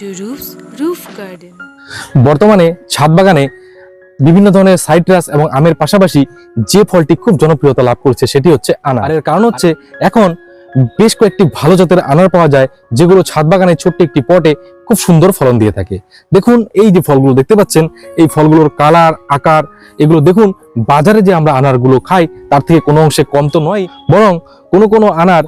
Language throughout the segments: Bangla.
to Roof's Roof Garden. বর্তমানে ছাদ বাগানে বিভিন্ন ধরনের সাইট্রাস এবং আমের পাশাপাশি যে ফলটি খুব জনপ্রিয়তা লাভ করছে সেটি হচ্ছে আনার। আর এর কারণ হচ্ছে এখন বেশ কয়েকটি ভালো জাতের আনার পাওয়া যায় যেগুলো ছাদ বাগানে ছোট্ট একটি পটে খুব সুন্দর ফলন দিয়ে থাকে। দেখুন এই যে ফলগুলো দেখতে পাচ্ছেন এই ফলগুলোর কালার আকার এগুলো দেখুন বাজারে যে আমরা আনারগুলো খাই তার থেকে কোনো অংশে কম তো নয় বরং কোনো কোনো আনার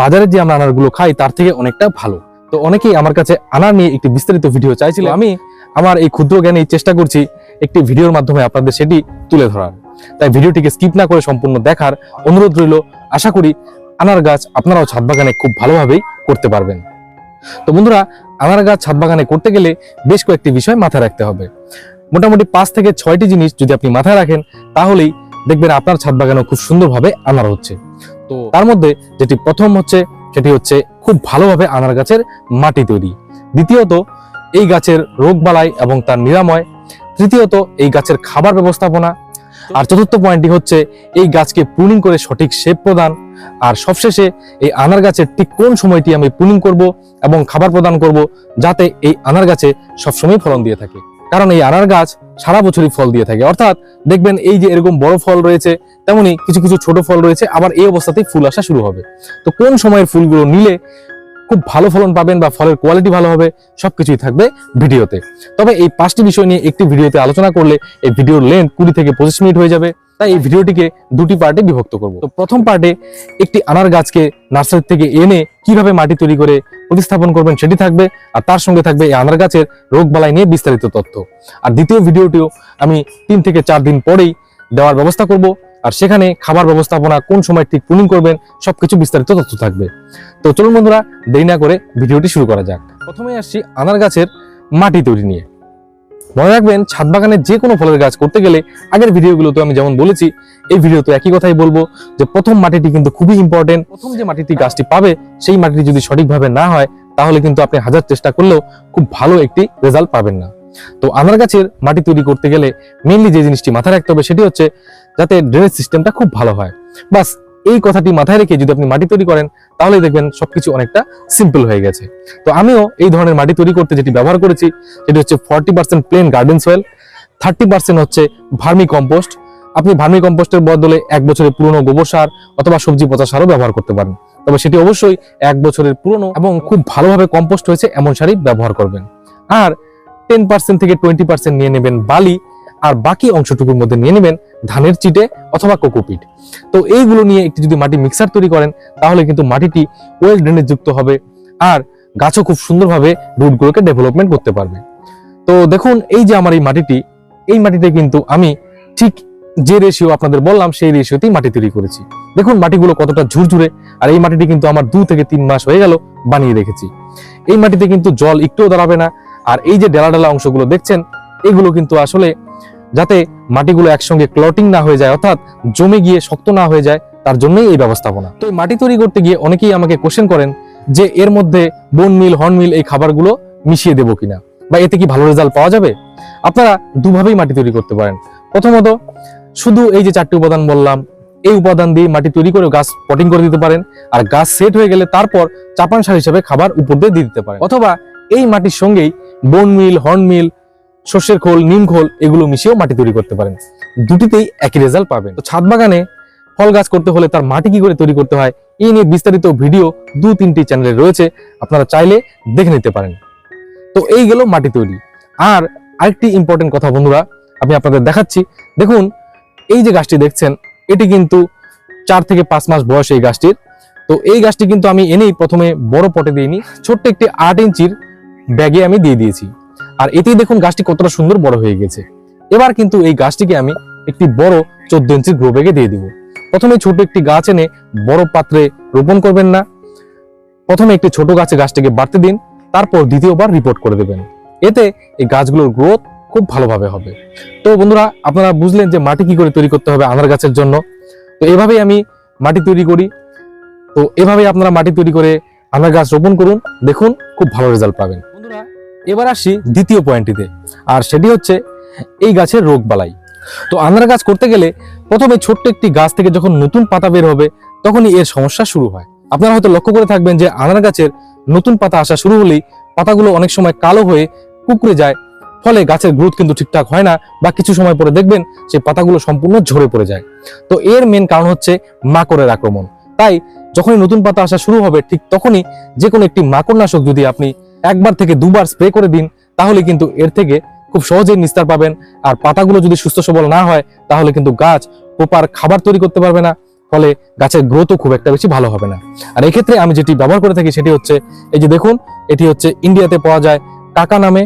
বাজারে যে আমরা আনারগুলো খাই তার থেকে অনেকটা ভালো। তো অনেকেই আমার কাছে আনা নিয়ে একটি বিস্তারিত ভিডিও চাইছিল। আমি আমার এই ক্ষুদ্র জ্ঞানে চেষ্টা করছি একটি ভিডিওর মাধ্যমে আপনাদের সেটি তুলে ধরার। তাই ভিডিওটিকে স্কিপ না করে সম্পূর্ণ দেখার অনুরোধ রইল। আশা করি আনার গাছ আপনারাও ছাদ বাগানে খুব ভালোভাবেই করতে পারবেন। তো বন্ধুরা, আনার গাছ ছাদ বাগানে করতে গেলে বেশ কয়েকটি বিষয় মাথায় রাখতে হবে। মোটামুটি পাঁচ থেকে ছয়টি জিনিস যদি আপনি মাথায় রাখেন, তাহলেই দেখবেন আপনার ছাদ বাগানেও খুব সুন্দরভাবে আনার হচ্ছে। তো তার মধ্যে যেটি প্রথম হচ্ছে সেটি হচ্ছে খুব ভালোভাবে আনার গাছের মাটি তৈরি। দ্বিতীয়ত, এই গাছের রোগবালাই এবং তার নিরাময়। তৃতীয়ত, এই গাছের খাবার ব্যবস্থাপনা। আর চতুর্থ পয়েন্টটি হচ্ছে, এই গাছকে প্রুনিং করে সঠিক শেপ প্রদান। আর সবশেষে, এই আনার গাছের ঠিক কোন সময়টি আমি প্রুনিং করব এবং খাবার প্রদান করব যাতে এই আনার গাছে সবসময় ফলন দিয়ে থাকে। কারণ এই আনার গাছ সারা বছরই ফল দিয়ে থাকে। অর্থাৎ দেখবেন এই যে এরকম বড় ফল রয়েছে, তেমনি কিছু কিছু ছোট ফল রয়েছে, আবার এই অবস্থাতেই ফুল আসা শুরু হবে। তো কোন সময়ের ফুলগুলো নিলে খুব ভালো ফলন পাবেন বা ফলের কোয়ালিটি ভালো হবে, সবকিছুই থাকবে ভিডিওতে। তবে এই পাঁচটি বিষয় নিয়ে একটি ভিডিওতে আলোচনা করলে এই ভিডিওর লেন্থ কুড়ি থেকে পঁচিশ মিনিট হয়ে যাবে, তাই এই ভিডিওটিকে দুটি পার্টে বিভক্ত করব। তো প্রথম পার্টে একটি আনার গাছকে নার্সারি থেকে এনে কীভাবে মাটি তৈরি করে প্রতিস্থাপন করবেন সেটি থাকবে আর তার সঙ্গে থাকবে এই আনার গাছের রোগ বালাই নিয়ে বিস্তারিত তথ্য। আর দ্বিতীয় ভিডিওটিও আমি তিন থেকে চার দিন পরেই দেওয়ার ব্যবস্থা করব আর সেখানে খাবার ব্যবস্থাপনা কোন সময় ঠিক পুলিং করবেন সবকিছু বিস্তারিত তথ্য থাকবে। তো চলুন বন্ধুরা, দেরি না করে ভিডিওটি শুরু করা যাক। প্রথমে আসছি আনার গাছের মাটি তৈরি নিয়ে। মনে রাখবেন, ছাদ বাগানে যে কোনো ফলের গাছ করতে গেলে আগের ভিডিওগুলোতে আমি যেমন বলেছি, এই ভিডিওতে একই কথাই বলব যে প্রথম মাটিটি কিন্তু খুবই ইম্পর্টেন্ট প্রথম যে মাটিটি গাছটি পাবে, সেই মাটিটি যদি সঠিকভাবে না হয়, তাহলে কিন্তু আপনি হাজার চেষ্টা করলেও খুব ভালো একটি রেজাল্ট পাবেন না। তো আনার গাছের মাটি তৈরি করতে গেলে মেইনলি যে জিনিসটি মাথায় রাখতে হবে, সেটি হচ্ছে যাতে ড্রেনেজ সিস্টেমটা খুব ভালো হয়। বাস এই কথাটি মাথায় রেখে যদি আপনি মাটি তৈরি করেন, তাহলে দেখবেন সবকিছু অনেকটা সিম্পল হয়ে গেছে। তো আমিও এই ধরনের মাটি তৈরি করতে যেটি ব্যবহার করেছি, সেটি হচ্ছে forty percent plain garden soil thirty percent হচ্ছে ভার্মি কম্পোস্ট আপনি ভার্মি কম্পোস্টের বদলে এক বছরের পুরনো গোবর সার অথবা সবজি পচা সারও ব্যবহার করতে পারেন। তবে সেটি অবশ্যই এক বছরের পুরনো এবং খুব ভালোভাবে কম্পোস্ট হয়েছে এমন সারই ব্যবহার করবেন। আর টেন পার্সেন্ট থেকে টোয়েন্টি পার্সেন্ট নিয়ে নেবেন বালি আর বাকি অংশটুকুর মধ্যে নিয়ে নেবেন ধানের চিটে অথবা কোকোপিট তো এইগুলো নিয়ে একটি যদি মাটি মিক্সার তৈরি করেন, তাহলে কিন্তু মাটিটি ওয়েল ড্রেনেজ যুক্ত হবে আর গাছও খুব সুন্দরভাবে রুটগুলোকে ডেভেলপমেন্ট করতে পারবে। তো দেখুন, এই যে আমার এই মাটিটি, এই মাটিতে কিন্তু আমি ঠিক যে রেশিও আপনাদের বললাম, সেই রেশিওতেই মাটি তৈরি করেছি। দেখুন, মাটিগুলো কতটা ঝুরঝুরে, আর এই মাটিটি কিন্তু আমার দু থেকে তিন মাস হয়ে গেল বানিয়ে রেখেছি। এই মাটিতে কিন্তু জল একটুও দাঁড়াবে না, আর এই যে ডেলা ডেলা অংশগুলো দেখছেন, এগুলো কিন্তু আসলে যাতে মাটিগুলো একসঙ্গে ক্লটিং না হয়ে যায়, অর্থাৎ জমে গিয়ে শক্ত না হয়ে যায়, তার জন্যই এই ব্যবস্থাপনা। তো এই মাটি তৈরি করতে গিয়ে অনেকেই আমাকে কোশ্চেন করেন যে এর মধ্যে বোন মিল হর্ন মিল এই খাবারগুলো মিশিয়ে দেবো কিনা, বা এতে কি ভালো রেজাল্ট পাওয়া যাবে? আপনারা দুভাবেই মাটি তৈরি করতে পারেন। প্রথমত, শুধু এই যে চারটি উপাদান বললাম, এই উপাদান দিয়ে মাটি তৈরি করে গাছ পটিং করে দিতে পারেন, আর গাছ সেট হয়ে গেলে তারপর চাপান সার হিসেবে খাবার উপর দিয়ে দিয়ে দিতে পারেন। অথবা এই মাটির সঙ্গেই বোন মিল হর্ন মিল সর্ষের খোল, নিম খোল এগুলো মিশিয়েও মাটি তৈরি করতে পারেন। দুটিতেই একই রেজাল্ট পাবেন। তো ছাদ বাগানে ফল গাছ করতে হলে তার মাটি কি করে তৈরি করতে হয় এই নিয়ে বিস্তারিত ভিডিও দু তিনটি চ্যানেলে রয়েছে, আপনারা চাইলে দেখে নিতে পারেন। তো এই গেল মাটি তৈরি। আর আরেকটি ইম্পর্টেন্ট কথা বন্ধুরা, আমি আপনাদের দেখাচ্ছি। দেখুন, এই যে গাছটি দেখছেন, এটি কিন্তু চার থেকে পাঁচ মাস বয়স এই গাছটির। তো এই গাছটি কিন্তু আমি এনেই প্রথমে বড় পটে দিইনি ছোট্ট একটি আট ইঞ্চির ব্যাগে আমি দিয়ে দিয়েছি। আর এতেই দেখুন গাছটি কতটা সুন্দর বড় হয়ে গেছে। এবার কিন্তু এই গাছটিকে আমি একটি বড় চোদ্দ ইঞ্চির গ্রো ব্যাগে দিয়ে দিব। প্রথমে ছোট একটি গাছ এনে বড় পাত্রে রোপণ করবেন না। প্রথমে একটি ছোট গাছে গাছটিকে বাড়তে দিন, তারপর দ্বিতীয়বার রিপোর্ট করে দেবেন। এতে এই গাছগুলোর গ্রোথ খুব ভালোভাবে হবে। তো বন্ধুরা, আপনারা বুঝলেন যে মাটি কি করে তৈরি করতে হবে আনার গাছের জন্য। তো এভাবেই আমি মাটি তৈরি করি। তো এভাবেই আপনারা মাটি তৈরি করে আনার গাছ রোপণ করুন। দেখুন, খুব ভালো রেজাল্ট পাবেন। এবার আসি দ্বিতীয় পয়েন্টটিতে, আর সেটি হচ্ছে এই গাছের রোগ বালাই। তো আনার গাছ করতে গেলে প্রথমে ছোট্ট একটি গাছ থেকে যখন নতুন পাতা বের হবে, তখনই এর সমস্যা শুরু হয়। আপনারা হয়তো লক্ষ্য করে থাকবেন যে আনার গাছের নতুন পাতা আসা শুরু হলেই পাতাগুলো অনেক সময় কালো হয়ে কুকড়ে যায়, ফলে গাছের গ্রোথ কিন্তু ঠিকঠাক হয় না বা কিছু সময় পরে দেখবেন সেই পাতাগুলো সম্পূর্ণ ঝরে পড়ে যায়। তো এর মেন কারণ হচ্ছে মাকড়ের আক্রমণ। তাই যখনই নতুন পাতা আসা শুরু হবে, ঠিক তখনই যে কোনো একটি মাকড়নাশক যদি আপনি একবার থেকে দুবার স্প্রে করে দিন, তাহলে কিন্তু এর থেকে খুব সহজেই নিস্তার পাবেন। আর পাতাগুলো যদি সুস্থ সবল না হয়, তাহলে কিন্তু গাছ প্রপার খাবার তৈরি করতে পারবে না, ফলে গাছের গ্রোথও খুব একটা বেশি ভালো হবে না। আর এক্ষেত্রে আমি যেটি ব্যবহার করে থাকি, সেটি হচ্ছে, এই যে দেখুন, এটি হচ্ছে ইন্ডিয়াতে পাওয়া যায় কাকা নামে।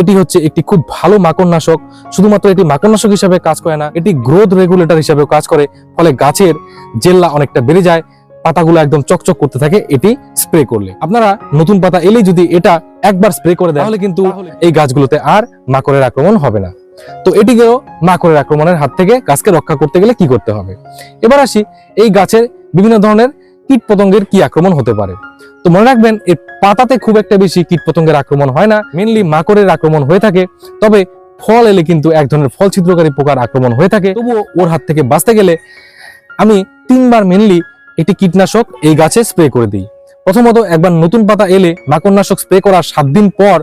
এটি হচ্ছে একটি খুব ভালো মাকড়নাশক। শুধুমাত্র এটি মাকড়নাশক হিসাবে কাজ করে না, এটি গ্রোথ রেগুলেটর হিসাবেও কাজ করে, ফলে গাছের জেল্লা অনেকটা বেড়ে যায়। পাতাগুলো একদম চকচক করতে থাকে এটি স্প্রে করলে। আপনারা নতুন পাতা এলেই যদি এটা একবার স্প্রে করে দেয় তাহলে কিন্তু এই গাছগুলোতে আর মাকড়ের আক্রমণ হবে না। তো এটিকেও মাকড়ের আক্রমণের হাত থেকে গাছকে রক্ষা করতে গেলে কি করতে হবে? এবার আসি এই গাছের বিভিন্ন ধরনের কীট পতঙ্গের কি আক্রমণ হতে পারে। তো মনে রাখবেন এর পাতাতে খুব একটা বেশি কীট পতঙ্গের আক্রমণ হয় না মেনলি মাকড়ের আক্রমণ হয়ে থাকে তবে ফল এলে কিন্তু এক ধরনের ফল ছিদ্রকারী পোকার আক্রমণ হয়ে থাকে। তবুও ওর হাত থেকে বাঁচতে গেলে আমি তিনবার মেনলি একটি কীটনাশক এই গাছে স্প্রে করে দিই। প্রথমত একবার নতুন পাতা এলে মাকড়নাশক স্প্রে করার সাত দিন পর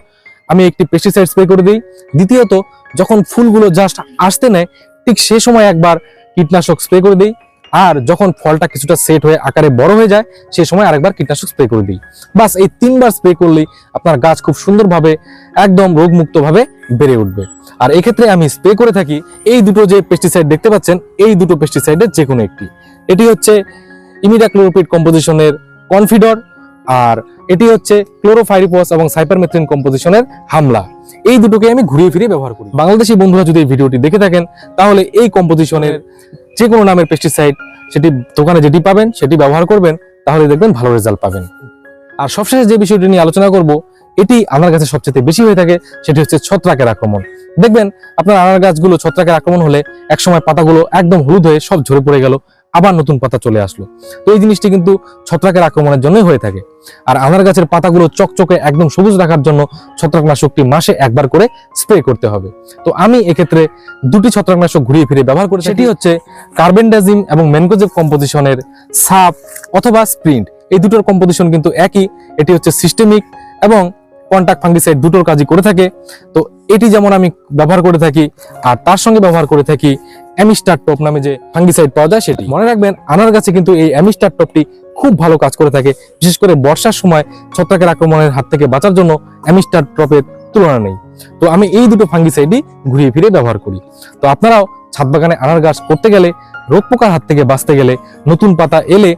আমি একটি পেস্টিসাইড স্প্রে করে দিই। দ্বিতীয়ত, যখন ফুলগুলো জাস্ট আসতে নেয়, ঠিক সে সময় একবার কীটনাশক স্প্রে করে দিই। আর যখন ফলটা কিছুটা সেট হয়ে আকারে বড় হয়ে যায়, সে সময় আরেকবার কীটনাশক স্প্রে করে দিই। বাস, এই তিনবার স্প্রে করলেই আপনার গাছ খুব সুন্দরভাবে, একদম রোগমুক্তভাবে বেড়ে উঠবে। আর এক্ষেত্রে আমি স্প্রে করে থাকি, এই দুটো যে পেস্টিসাইড দেখতে পাচ্ছেন, এই দুটো পেস্টিসাইডের যে কোনো একটি। এটি হচ্ছে ইমিডাক্লোরোপিড কম্পোজিশনের কনফিডর আর এটি হচ্ছে ক্লোরোফাইরিপস এবং সাইপারমেথ্রিন কম্পোজিশনের হামলা। এই দুটোকে আমি ঘুরিয়ে ফিরিয়ে ব্যবহার করি। বাংলাদেশি বন্ধুরা যদি এই ভিডিওটি দেখে থাকেন, তাহলে এই কম্পোজিশনের যে কোনো নামের পেস্টিসাইড সেটি দোকানে যেটি পাবেন, সেটি ব্যবহার করবেন, তাহলে দেখবেন ভালো রেজাল্ট পাবেন। আর সবশেষে যে বিষয়টি নিয়ে আলোচনা করব, এটি আমার কাছে সবচেয়ে বেশি হয়ে থাকে, সেটি হচ্ছে ছত্রাকের আক্রমণ। দেখবেন, আপনার আনার গাছগুলো ছত্রাকের আক্রমণ হলে একসময় পাতাগুলো একদম হলুদ হয়ে সব ঝরে পড়ে গেল আবার নতুন পাতা চলে আসলো। তো এই জিনিসটি কিন্তু ছত্রাকের আক্রমণের জন্যই হয়ে থাকে। আর আনার গাছের পাতাগুলো চকচকে একদম সবুজ রাখার জন্য ছত্রাকনাশকটি মাসে একবার করে স্প্রে করতে হবে। তো আমি এক্ষেত্রে দুটি ছত্রাকনাশক ঘুরিয়ে ফিরে ব্যবহার করি সেটি হচ্ছে কার্বেন্ডাজিম এবং ম্যানকোজেব কম্পোজিশনের সাপ অথবা স্প্রিন্ট। এই দুটোর কম্পোজিশন কিন্তু একই। এটি হচ্ছে সিস্টেমিক এবং কন্ট্যাক্ট ফাঙ্গিসাইড দুটোর কাজই করে থাকে। তো এটি যেমন আমি ব্যবহার করে থাকি আর তার সঙ্গে ব্যবহার করে থাকি অ্যামিস্টার টপ নামে যে ফাঙ্গিসাইড পাওয়া যায় সেটি। মনে রাখবেন, আনার গাছে কিন্তু এই অ্যামিস্টার টপটি খুব ভালো কাজ করে থাকে, বিশেষ করে বর্ষার সময় ছত্রাকের আক্রমণের হাত থেকে বাঁচার জন্য অ্যামিস্টার টপের তুলনা নেই। তো আমি এই দুটো ফাঙ্গিসাইডই ঘুরিয়ে ফিরে ব্যবহার করি। তো আপনারাও ছাদ বাগানে আনার গাছ করতে গেলে, রোগ পোকার হাত থেকে বাঁচতে গেলে নতুন পাতা এলে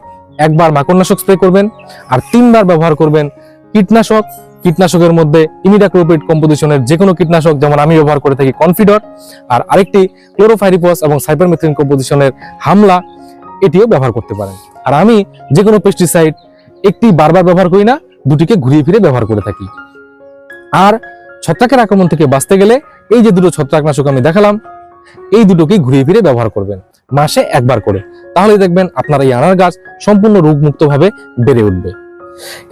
একবার মাকড়নাশক স্প্রে করবেন, আর তিনবার ব্যবহার করবেন কীটনাশক, কীটনাশকের মধ্যে ইমিডাক্লোপিড কম্পোজিশনের যে কোনো কীটনাশক, যেমন আমি ব্যবহার করে থাকি কনফিডর, আর আরেকটি ক্লোরোফাইরিপস এবং সাইপারমেথ্রিন কম্পোজিশনের হামলা, এটিও ব্যবহার করতে পারেন। আর আমি যে কোনো পেস্টিসাইড একটি বারবার ব্যবহার করি না, দুটিকে ঘুরিয়ে ফিরে ব্যবহার করে থাকি। আর ছত্রাকের আক্রমণ থেকে বাঁচতে গেলে এই যে দুটো ছত্রাকনাশক আমি দেখালাম, এই দুটোকেই ঘুরিয়ে ফিরে ব্যবহার করবেন, মাসে একবার করে। তাহলে দেখবেন আপনার এই আনার গাছ সম্পূর্ণ রোগমুক্তভাবে বেড়ে উঠবে।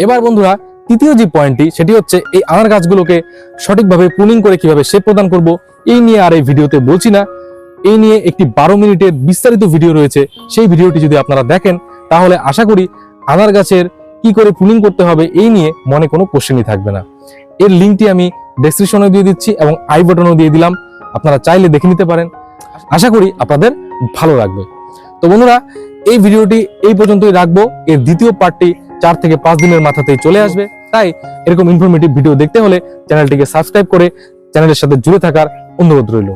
এবার বন্ধুরা তৃতীয় যে পয়েন্টটি সেটি হচ্ছে এই আনার গাছগুলোকে সঠিকভাবে প্রুনিং করে কীভাবে শেপ প্রদান করব, এই নিয়ে আর এই ভিডিওতে বলছি না। এই নিয়ে একটি বারো মিনিটের বিস্তারিত ভিডিও রয়েছে, সেই ভিডিওটি যদি আপনারা দেখেন, তাহলে আশা করি আনার গাছের কি করে প্রুনিং করতে হবে, এই নিয়ে মনে কোনো কোশ্চেনই থাকবে না। এর লিঙ্কটি আমি ডেসক্রিপশনে দিয়ে দিচ্ছি এবং আই বাটনও দিয়ে দিলাম, আপনারা চাইলে দেখে নিতে পারেন। আশা করি আপনাদের ভালো লাগবে। তো বন্ধুরা, এই ভিডিওটি এই পর্যন্তই রাখব, এর দ্বিতীয় পার্টটি চার থেকে পাঁচ দিনের মাথাতেই চলে আসবে। তাই এরকম ইনফরমেটিভ ভিডিও দেখতে হলে চ্যানেলটিকে সাবস্ক্রাইব করে চ্যানেলের সাথে জুড়ে থাকার অনুরোধ রইল।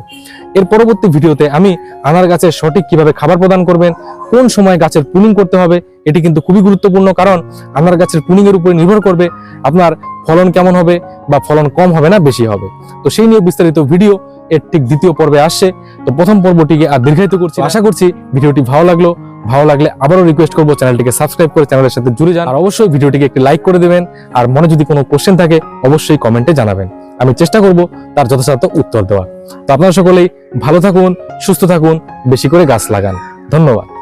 এর পরবর্তী ভিডিওতে আমি আনার গাছের সঠিক কীভাবে খাবার প্রদান করবেন, কোন সময় গাছের পুনিং করতে হবে, এটি কিন্তু খুবই গুরুত্বপূর্ণ কারণ আনার গাছের পুনিং এর উপরে নির্ভর করবে আপনার ফলন কেমন হবে বা ফলন কম হবে না বেশি হবে। তো সেই নিয়ে বিস্তারিত ভিডিও এর ঠিক দ্বিতীয় পর্বে আসছে। তো প্রথম পর্বটিকে আর দীর্ঘায়িত করছি আশা করছি ভিডিওটি ভালো লাগল। ভালো লাগলে আবারও রিকোয়েস্ট করব চ্যানেলটিকে সাবস্ক্রাইব করে চ্যানেলের সাথে জুড়ে যান। আর অবশ্যই ভিডিওটিকে একটি লাইক করে দেবেন। আর মনে যদি কোনো কোশ্চেন থাকে, অবশ্যই কমেন্টে জানাবেন। আমি চেষ্টা করব তার যথাযথ উত্তর দেওয়ার। তো আপনারা সকলেই ভালো থাকুন, সুস্থ থাকুন, বেশি করে গাছ লাগান। ধন্যবাদ।